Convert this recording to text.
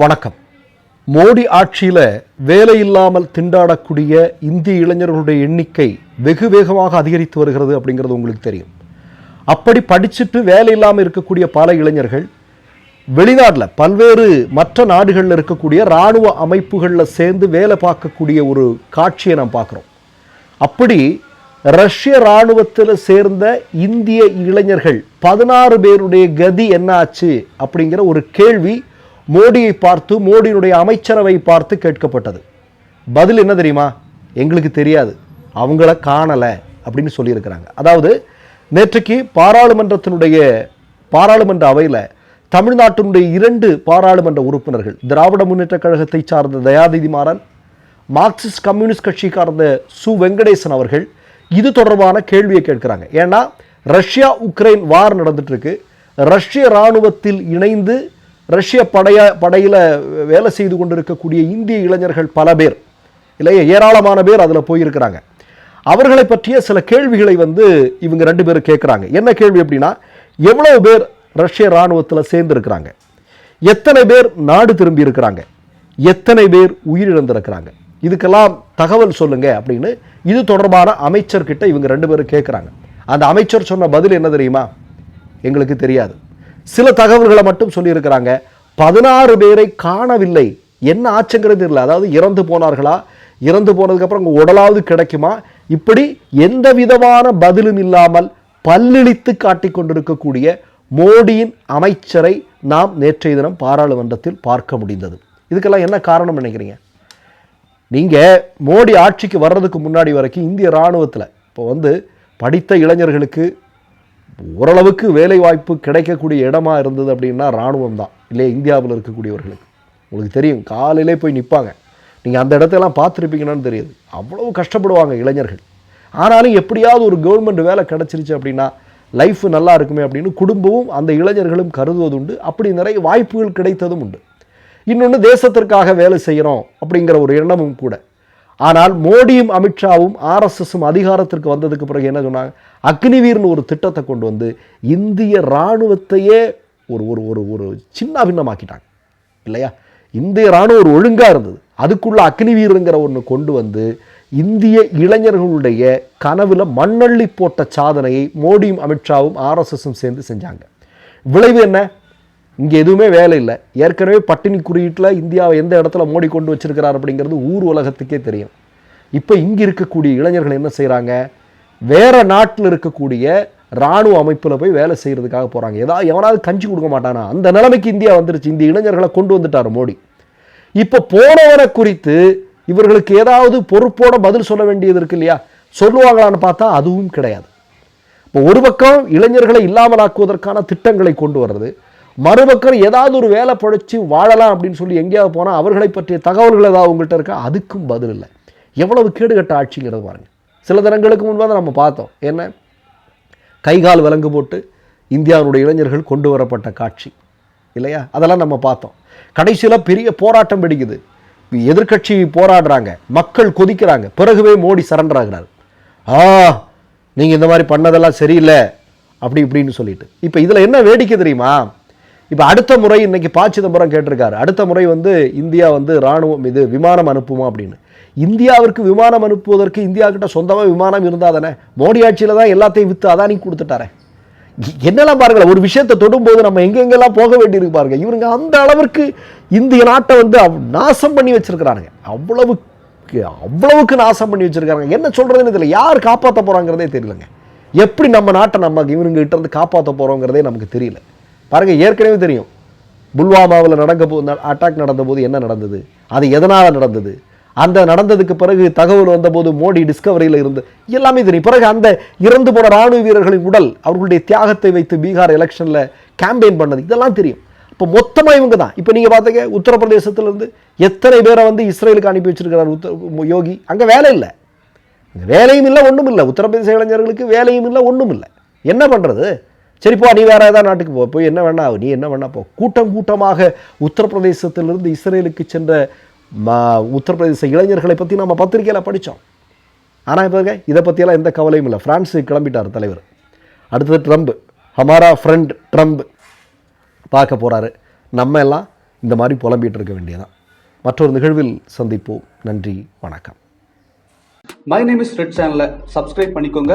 வணக்கம். மோடி ஆட்சியில் வேலை இல்லாமல் திண்டாடக்கூடிய இந்திய இளைஞர்களுடைய எண்ணிக்கை வெகு வேகமாக அதிகரித்து வருகிறது அப்படிங்கிறது உங்களுக்கு தெரியும். அப்படி படிச்சுட்டு வேலை இல்லாமல் இருக்கக்கூடிய பல இளைஞர்கள் வெளிநாட்டில் பல்வேறு மற்ற நாடுகளில் இருக்கக்கூடிய இராணுவ அமைப்புகளில் சேர்ந்து வேலை பார்க்கக்கூடிய ஒரு காட்சியை நாம் பார்க்குறோம். அப்படி ரஷ்ய இராணுவத்தில் சேர்ந்த இந்திய இளைஞர்கள் பதினாறு பேருடைய கதி என்ன ஆச்சு அப்படிங்கிற ஒரு கேள்வி மோடியை பார்த்து மோடியினுடைய அமைச்சரவை பார்த்து கேட்கப்பட்டது. பதில் என்ன தெரியுமா? எங்களுக்கு தெரியாது. அவங்கள காணலை அப்படின்னு சொல்லியிருக்கிறாங்க. அதாவது நேற்றைக்கு பாராளுமன்றத்தினுடைய பாராளுமன்ற அவையில் தமிழ்நாட்டினுடைய இரண்டு பாராளுமன்ற உறுப்பினர்கள் திராவிட முன்னேற்ற கழகத்தை சார்ந்த தயாதிதி மாறன் மார்க்சிஸ்ட் கம்யூனிஸ்ட் கட்சி சு. வெங்கடேசன் அவர்கள் இது தொடர்பான கேள்வியை கேட்கிறாங்க. ஏன்னா ரஷ்யா உக்ரைன் வார் நடந்துட்டு இருக்கு. ரஷ்ய இராணுவத்தில் இணைந்து ரஷ்ய படைய படையில் வேலை செய்து கொண்டிருக்கக்கூடிய இந்திய இளைஞர்கள் பல பேர் இல்லையே? ஏராளமான பேர் அதில் போயிருக்கிறாங்க. அவர்களை பற்றிய சில கேள்விகளை வந்து இவங்க ரெண்டு பேரும் கேட்குறாங்க என்ன கேள்வி அப்படின்னா எவ்வளோ பேர் ரஷ்ய இராணுவத்தில் சேர்ந்துருக்கிறாங்க? எத்தனை பேர் நாடு திரும்பி இருக்கிறாங்க? எத்தனை பேர் உயிரிழந்திருக்கிறாங்க? இதுக்கெல்லாம் தகவல் சொல்லுங்க அப்படின்னு இது தொடர்பான அமைச்சர்கிட்ட இவங்க ரெண்டு பேரும் கேட்குறாங்க அந்த அமைச்சர் சொன்ன பதில் என்ன தெரியுமா? எங்களுக்கு தெரியாது. சில தகவல்களை மட்டும் சொல்லியிருக்கிறாங்க. பதினாறு பேரை காணவில்லை. என்ன ஆச்சுங்கிறது இல்லை அதாவது இறந்து போனார்களா? இறந்து போனதுக்கப்புறம் உங்கள் உடலாவது கிடைக்குமா? இப்படி எந்த விதமான பதிலும் இல்லாமல் பல்லிழித்து காட்டிக் கொண்டிருக்கக்கூடிய மோடியின் அமைச்சரை நாம் நேற்றைய தினம் பாராளுமன்றத்தில் பார்க்க முடிந்தது. இதுக்கெல்லாம் என்ன காரணம் நினைக்கிறீங்க? நீங்கள் மோடி ஆட்சிக்கு வர்றதுக்கு முன்னாடி வரைக்கும் இந்திய இராணுவத்தில் இப்போ வந்து படித்த இளைஞர்களுக்கு ஓரளவுக்கு வேலைவாய்ப்பு கிடைக்கக்கூடிய இடமா இருந்தது அப்படின்னா இராணுவம் தான் இல்லையா இந்தியாவில் இருக்கக்கூடியவர்களுக்கு. உங்களுக்கு தெரியும் காலையிலே போய் நிற்பாங்க நீங்கள் அந்த இடத்தெல்லாம் பார்த்துருப்பீங்கன்னு தெரியுது. அவ்வளவு கஷ்டப்படுவாங்க இளைஞர்கள். ஆனாலும் எப்படியாவது ஒரு கவர்மெண்ட் வேலை கிடச்சிருச்சு அப்படின்னா லைஃப் நல்லா இருக்குமே அப்படின்னு குடும்பமும் அந்த இளைஞர்களும் கருதுவது உண்டு அப்படி நிறைய வாய்ப்புகள் கிடைத்ததும் உண்டு. இன்னொன்று தேசத்திற்காக வேலை செய்கிறோம் அப்படிங்கிற ஒரு எண்ணமும் கூட. ஆனால் மோடியும் அமித்ஷாவும் ஆர்எஸ்எஸும் அதிகாரத்திற்கு வந்ததுக்கு பிறகு என்ன சொன்னாங்க? அக்னிவீர்னு ஒரு திட்டத்தை கொண்டு வந்து இந்திய இராணுவத்தையே ஒரு ஒரு ஒரு ஒரு சின்ன பின்னமாக்கிட்டாங்க இல்லையா? இந்திய இராணுவம் ஒரு ஒழுங்காக இருந்தது. அதுக்குள்ள அக்னிவீருங்கிற ஒன்று கொண்டு வந்து இந்திய இளைஞர்களுடைய கனவில் மண்ணள்ளி போட்ட சாதனையை மோடியும் அமித்ஷாவும் ஆர்எஸ்எஸும் சேர்ந்து செஞ்சாங்க. விளைவு என்ன? இங்கே எதுவுமே வேலை இல்லை. ஏற்கனவே பட்டினி குறியீட்டில் இந்தியாவை எந்த இடத்துல மோடி கொண்டு வச்சிருக்கிறார் அப்படிங்கிறது ஊர் உலகத்துக்கே தெரியும். இப்போ இங்கே இருக்கக்கூடிய இளைஞர்கள் என்ன செய்கிறாங்க வேறு நாட்டில் இருக்கக்கூடிய இராணுவ அமைப்பில் போய் வேலை செய்கிறதுக்காக போகிறாங்க ஏதாவது எவனாவது கஞ்சி கொடுக்க மாட்டானா? அந்த நிலைமைக்கு இந்தியா வந்துருச்சு. இந்த இளைஞர்களை கொண்டு வந்துட்டார் மோடி. இப்போ போனவரை குறித்து இவர்களுக்கு ஏதாவது பொறுப்போட பதில் சொல்ல வேண்டியது இருக்கு இல்லையா? சொல்லுவாங்களான்னு பார்த்தா அதுவும் கிடையாது. இப்போ ஒரு பக்கம் இளைஞர்களை இல்லாமலாக்குவதற்கான திட்டங்களை கொண்டு வர்றது மறுபக்கம் ஏதாவது ஒரு வேலை படைச்சு வாழலாம் அப்படின்னு சொல்லி எங்கேயாவது போனால் அவர்களை பற்றிய தகவல்கள் ஏதாவது உங்கள்கிட்ட இருக்கா? அதுக்கும் பதில் இல்லை. எவ்வளவு கேடுகட்ட ஆட்சிங்கிறது பாருங்க. சில தினங்களுக்கு முன்பாக நம்ம பார்த்தோம். என்ன? கைகால் விலங்கு போட்டு இந்தியாவுடைய இளைஞர்கள் கொண்டு வரப்பட்ட காட்சி. இல்லையா? அதெல்லாம் நம்ம பார்த்தோம். கடைசியில் பெரிய போராட்டம் வெடிக்குது. எதிர்க்கட்சி போராடுறாங்க. மக்கள் கொதிக்கிறாங்க. பிறகுவே மோடி சரண்டர் ஆகிறார். ஆ நீங்கள் இந்த மாதிரி பண்ணதெல்லாம் சரியில்லை. அப்படி இப்படின்னு சொல்லிட்டு. இப்போ இதில் என்ன வேடிக்கை தெரியுமா? இப்போ அடுத்த முறை இன்னைக்கு ப சிதம்பரம் கேட்டிருக்காரு. அடுத்த முறை வந்து இந்தியா வந்து இராணுவம் இது விமானம் அனுப்புமா அப்படின்னு. இந்தியாவிற்கு விமானம் அனுப்புவதற்கு இந்தியா கிட்ட சொந்தமாக விமானம் இருந்தால் தானே? மோடி ஆட்சியில் தான் எல்லாத்தையும் விற்று அதானி கொடுத்துட்டாரே. என்னெல்லாம் பாருங்களேன் ஒரு விஷயத்தை தொடும்போது நம்ம எங்கெங்கெல்லாம் போக வேண்டியிருக்கு பாருங்க. இவருங்க அந்த அளவிற்கு இந்திய நாட்டை வந்து அவ்- நாசம் பண்ணி வச்சிருக்கிறானுங்க. அவ்வளவுக்கு அவ்வளவுக்கு நாசம் பண்ணி வச்சிருக்காங்க என்ன சொல்றதுன்னு தெரியல. யார் காப்பாற்ற போகிறாங்கிறதே தெரியலங்க. எப்படி நம்ம நாட்டை நம்ம இவருங்க கிட்ட இருந்து காப்பாற்ற போறோங்கிறதே நமக்கு தெரியல. பாருங்கள் ஏற்கனவே தெரியும். புல்வாமாவில் நடக்க போ அட்டாக் நடந்தபோது என்ன நடந்தது? அது எதனால் நடந்தது? அந்த நடந்ததுக்கு பிறகு தகவல் வந்தபோது மோடி டிஸ்கவரியில் இருந்து எல்லாமே தெரியும். பிறகு அந்த இறந்து போன ராணுவ வீரர்களின் உடல் அவர்களுடைய தியாகத்தை வைத்து பீகார் எலெக்ஷனில் கேம்பெயின் பண்ணது இதெல்லாம் தெரியும். இப்போ மொத்தமாக இவங்க தான். இப்போ நீங்கள் பார்த்தீங்க உத்தரப்பிரதேசத்திலிருந்து எத்தனை பேரை வந்து இஸ்ரேலுக்கு அனுப்பி வச்சிருக்கிறார் உத்தர யோகி? அங்கே வேலை இல்லை. வேலையும் இல்லை ஒன்றும் இல்லை உத்தரப்பிரதேச இளைஞர்களுக்கு வேலையும் இல்லை ஒன்றும் இல்லை என்ன பண்ணுறது சரி போ நீ வேற ஏதாவது நாட்டுக்கு போ. போய் என்ன வேணா நீ என்ன வேணா போ. கூட்டம் கூட்டமாக உத்தரப்பிரதேசத்திலிருந்து இஸ்ரேலுக்கு சென்ற ம உத்தரப்பிரதேச இளைஞர்களை பற்றி நம்ம பத்திரிகையில் படித்தோம் ஆனால் இப்போ இதை பற்றியெல்லாம் எந்த கவலையும் இல்லை. பிரான்ஸுக்கு கிளம்பிட்டார் தலைவர். அடுத்தது ட்ரம்ப் ஹமாரா ஃப்ரெண்ட் ட்ரம்ப் பார்க்க போகிறாரு நம்ம எல்லாம் இந்த மாதிரி புலம்பிட்டு இருக்க வேண்டியதான் மற்றொரு நிகழ்வில் சந்திப்போம். நன்றி வணக்கம். மை நேம் இஸ் ரெட் சேனலை சப்ஸ்கிரைப் பண்ணிக்கோங்க.